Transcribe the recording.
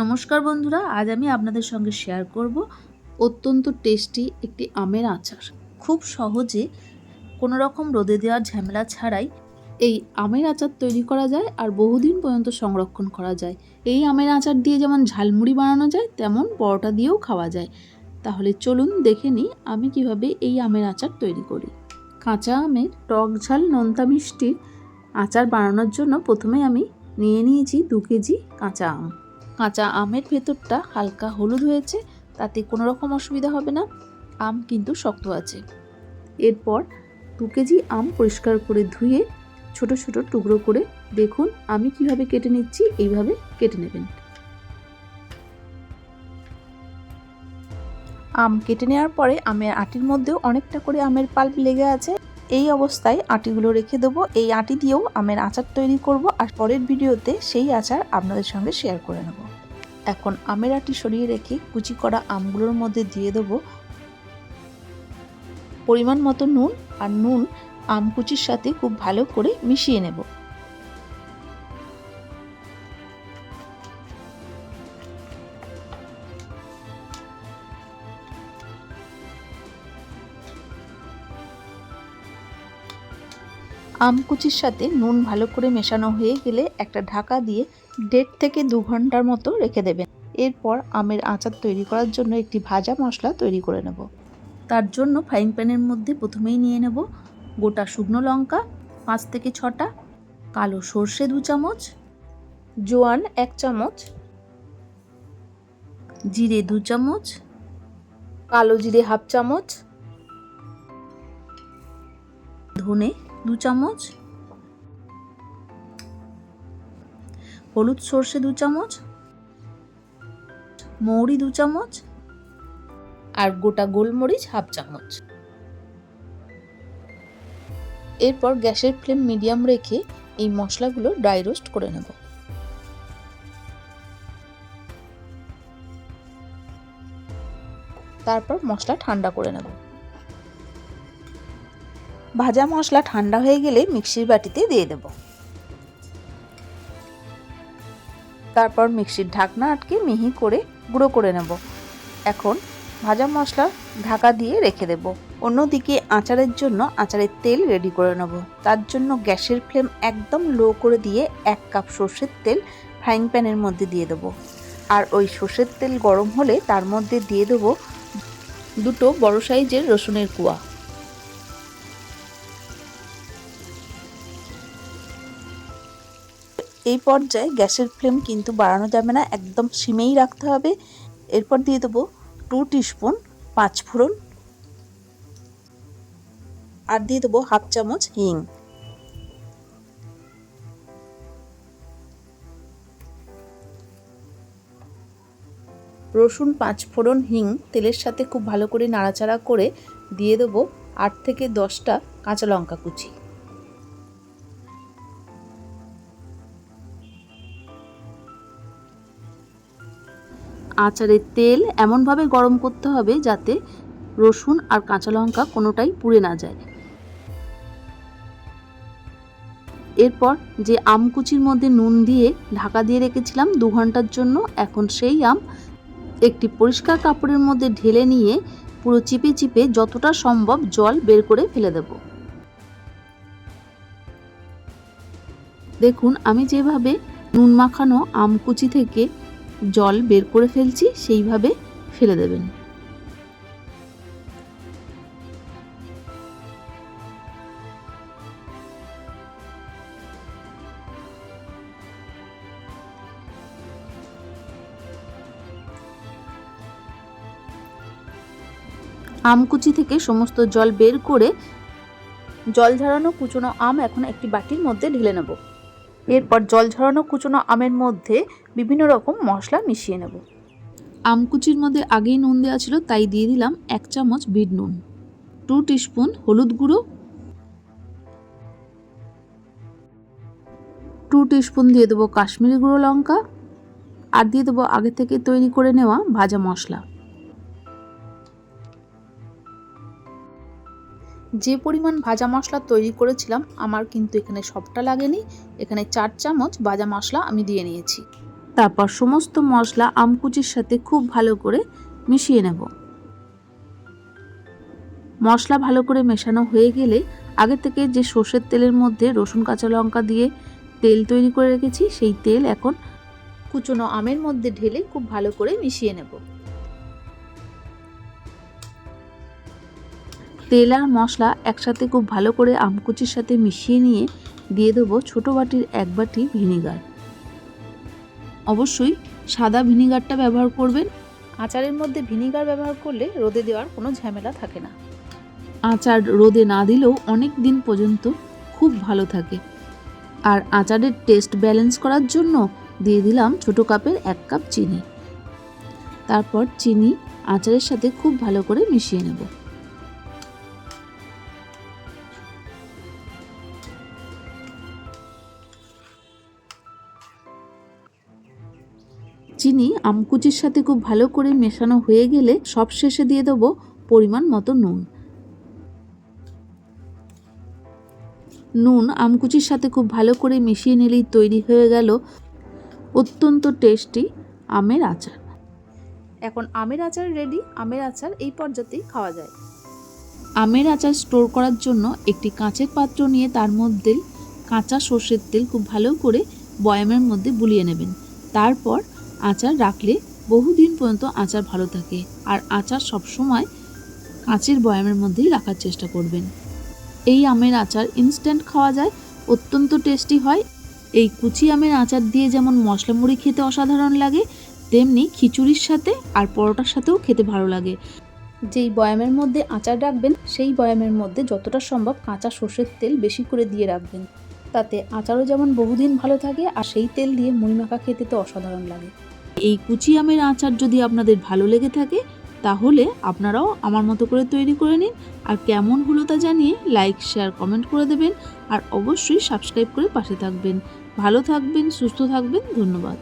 নমস্কার বন্ধুরা, আজ আমি আপনাদের সঙ্গে শেয়ার করব অত্যন্ত টেস্টি একটি আমের আচার। খুব সহজে কোনো রকম রোদে দেওয়ার ঝামেলা ছাড়াই এই আমের আচার তৈরি করা যায় আর বহুদিন পর্যন্ত সংরক্ষণ করা যায়। এই আমের আচার দিয়ে যেমন ঝালমুড়ি বানানো যায়, তেমন পরোটা দিয়েও খাওয়া যায়। তাহলে চলুন দেখে নিই আমি কীভাবে এই আমের আচার তৈরি করি। কাঁচা আমের টক ঝাল নোনতা মিষ্টির আচার বানানোর জন্য প্রথমে আমি নিয়ে নিয়েছি দু কেজি কাঁচা আম। কাঁচা আমের ভেতরটা হালকা হলুদ হয়েছে, তাতে কোনো রকম অসুবিধা হবে না। আম কিন্তু শক্ত আছে। এরপর দু কেজি আম পরিষ্কার করে ধুয়ে ছোট ছোট টুকরো করে দেখুন আমি কীভাবে কেটে নিচ্ছি, এইভাবে কেটে নেবেন। আম কেটে নেওয়ার পরে আমের আটির মধ্যেও অনেকটা করে আমের পাল্প লেগে আছে। এই অবস্থায় আটিগুলো রেখে দেবো। এই আটি দিয়েও আমের আচার তৈরি করব আর পরের ভিডিওতে সেই আচার আপনাদের সঙ্গে শেয়ার করে নেব। এখন আমের আটি সরিয়ে রেখে কুচি করা আমগুলোর মধ্যে দিয়ে দেবো পরিমাণ মতো নুন আর নুন আম কুচির সাথে খুব ভালো করে মিশিয়ে নেব। আম কুচির সাথে নুন ভালো করে মেশানো হয়ে গেলে একটা ঢাকা দিয়ে দেড় থেকে দু ঘণ্টার মতো রেখে দেবেন। এরপর আমের আচার তৈরি করার জন্য একটি ভাজা মশলা তৈরি করে নেব। তার জন্য ফ্রাইং প্যানের মধ্যে প্রথমেই নিয়ে নেব গোটা শুকনো লঙ্কা, পাঁচ থেকে ছটা, কালো সর্ষে দু চামচ, জোয়ান এক চামচ, জিরে দু চামচ, কালো জিরে হাফ চামচ, ধনে দু চামচ। হলুদ সর্ষে দু চামচ। মৌরি দু চামচ। আর গোটা গোলমরিচ হাফ চামচ। এরপর গ্যাসের ফ্লেম মিডিয়াম রেখে এই মশলাগুলো ড্রাই রোস্ট করে নেব। তারপর মশলা ঠান্ডা করে নেব। ভাজা মশলা ঠান্ডা হয়ে গেলে মিক্সির বাটিতে দিয়ে দেব। তারপর মিক্সির ঢাকনা আটকে মিহি করে গুঁড়ো করে নেব। এখন ভাজা মশলা ঢাকা দিয়ে রেখে দেব। অন্যদিকে আচারের জন্য আচারের তেল রেডি করে নেব। তার জন্য গ্যাসের ফ্লেম একদম লো করে দিয়ে এক কাপ সর্ষের তেল ফ্রাইং প্যানের মধ্যে দিয়ে দেবো। আর ওই সর্ষের তেল গরম হলে তার মধ্যে দিয়ে দেবো দুটো বড় সাইজের রসুনের কুয়া। এই পর্যায়ে গ্যাসের ফ্লেম কিন্তু বাড়ানো যাবে না, একদম সিমেই রাখতে হবে। এরপর দিয়ে দেবো টু টিস্পুন পাঁচ ফোড়ন আর দিয়ে দেবো হাফ চামচ হিং। রসুন, পাঁচ ফোড়ন, হিং, তেলের সাথে খুব ভালো করে নাড়াচাড়া করে দিয়ে দেবো আট থেকে দশটা কাঁচা লঙ্কা কুচি। আচারের তেল এমনভাবে গরম করতে হবে যাতে রসুন আর কাঁচা লঙ্কা কোনোটাই পুড়ে না যায়। এরপর যে আমকুচির মধ্যে নুন দিয়ে ঢাকা দিয়ে রেখেছিলাম দু ঘণ্টার জন্য, এখন সেই আম একটি পরিষ্কার কাপড়ের মধ্যে ঢেলে নিয়ে পুরো চিপে চিপে যতটা সম্ভব জল বের করে ফেলে দেব। দেখুন, আমি যেভাবে নুন মাখানো আমকুচি থেকে জল বের করে ফেলছি, সেইভাবে ফেলে দেবেন। আমকুচি থেকে সমস্ত জল বের করে, জল ঝরানো কুচনো আম এখন একটি বাটির মধ্যে ঢেলে নেব। এরপর জল ঝরানো কুচনো আমের মধ্যে বিভিন্ন রকম মশলা মিশিয়ে নেব। আমকুচির মধ্যে আগেই নুন দেওয়া ছিল, তাই দিয়ে দিলাম এক চামচ বিট নুন। টু টিস্পুন হলুদ গুঁড়ো। টু টিস্পুন দিয়ে দেবো কাশ্মীরি গুঁড়ো লঙ্কা। আর দিয়ে দেবো আগে থেকে তৈরি করে নেওয়া ভাজা মশলা। যে পরিমাণ ভাজা মশলা তৈরি করেছিলাম, আমার কিন্তু এখানে সবটা লাগেনি। এখানে চার চামচ ভাজা মশলা আমি দিয়ে নিয়েছি। তারপর সমস্ত মশলা আমকুচির সাথে খুব ভালো করে মিশিয়ে নেব। মশলা ভালো করে মেশানো হয়ে গেলে আগে থেকে যে সর্ষের তেলের মধ্যে রসুন, কাঁচা লঙ্কা দিয়ে তেল তৈরি করে রেখেছি, সেই তেল এখন কুচনো আমের মধ্যে ঢেলে খুব ভালো করে মিশিয়ে নেব। তেল আর মশলা একসাথে খুব ভালো করে আমকুচির সাথে মিশিয়ে নিয়ে দিয়ে দেবো ছোটো বাটির এক বাটি ভিনিগার। অবশ্যই সাদা ভিনিগারটা ব্যবহার করবেন। আচারের মধ্যে ভিনিগার ব্যবহার করলে রোদে দেওয়ার কোনো ঝামেলা থাকে না। আচার রোদে না দিলেও অনেক দিন পর্যন্ত খুব ভালো থাকে। আর আচারের টেস্ট ব্যালেন্স করার জন্য দিয়ে দিলাম ছোটো কাপের এক কাপ চিনি। তারপর চিনি আচারের সাথে খুব ভালো করে মিশিয়ে নেব। চিনি আমকুচির সাথে খুব ভালো করে মেশানো হয়ে গেলে সব শেষে দিয়ে দেবো পরিমাণ মতো নুন। নুন আমকুচির সাথে খুব ভালো করে মিশিয়ে নিলেই তৈরি হয়ে গেল অত্যন্ত টেস্টি আমের আচার। এখন আমের আচার রেডি আমের আচার এই পর্যাতেই খাওয়া যায়। আমের আচার স্টোর করার জন্য একটি কাঁচের পাত্র নিয়ে তার মধ্যে কাঁচা সর্ষের তেল খুব ভালো করে বয়ামের মধ্যে বুলিয়ে নেবেন। তারপর আচার রাখলে বহুদিন পর্যন্ত আচার ভালো থাকে আর আচার সবসময় কাঁচের বয়ামের মধ্যেই রাখার চেষ্টা করবেন। এই আমের আচার ইনস্ট্যান্ট খাওয়া যায়, অত্যন্ত টেস্টি হয়। এই কুচি আমের আচার দিয়ে যেমন মশলা মুড়ি খেতে অসাধারণ লাগে, তেমনি খিচুড়ির সাথে আর পরোটার সাথেও খেতে ভালো লাগে। যেই বয়ামের মধ্যে আচার রাখবেন, সেই বয়ামের মধ্যে যতটা সম্ভব কাঁচা সর্ষের তেল বেশি করে দিয়ে রাখবেন। তাতে আচারও যেমন বহুদিন ভালো থাকে, আর সেই তেল দিয়ে মুড়ি মাখা খেতে তো অসাধারণ লাগে। এই কুচি আমের আচার যদি আপনাদের ভালো লেগে থাকে, তাহলে আপনারাও আমার মতো করে তৈরি করে নিন। আর কেমন হলো তা জানিয়ে লাইক শেয়ার কমেন্ট করে দেবেন। আর অবশ্যই সাবস্ক্রাইব করে পাশে থাকবেন। ভালো থাকবেন, সুস্থ থাকবেন, ধন্যবাদ।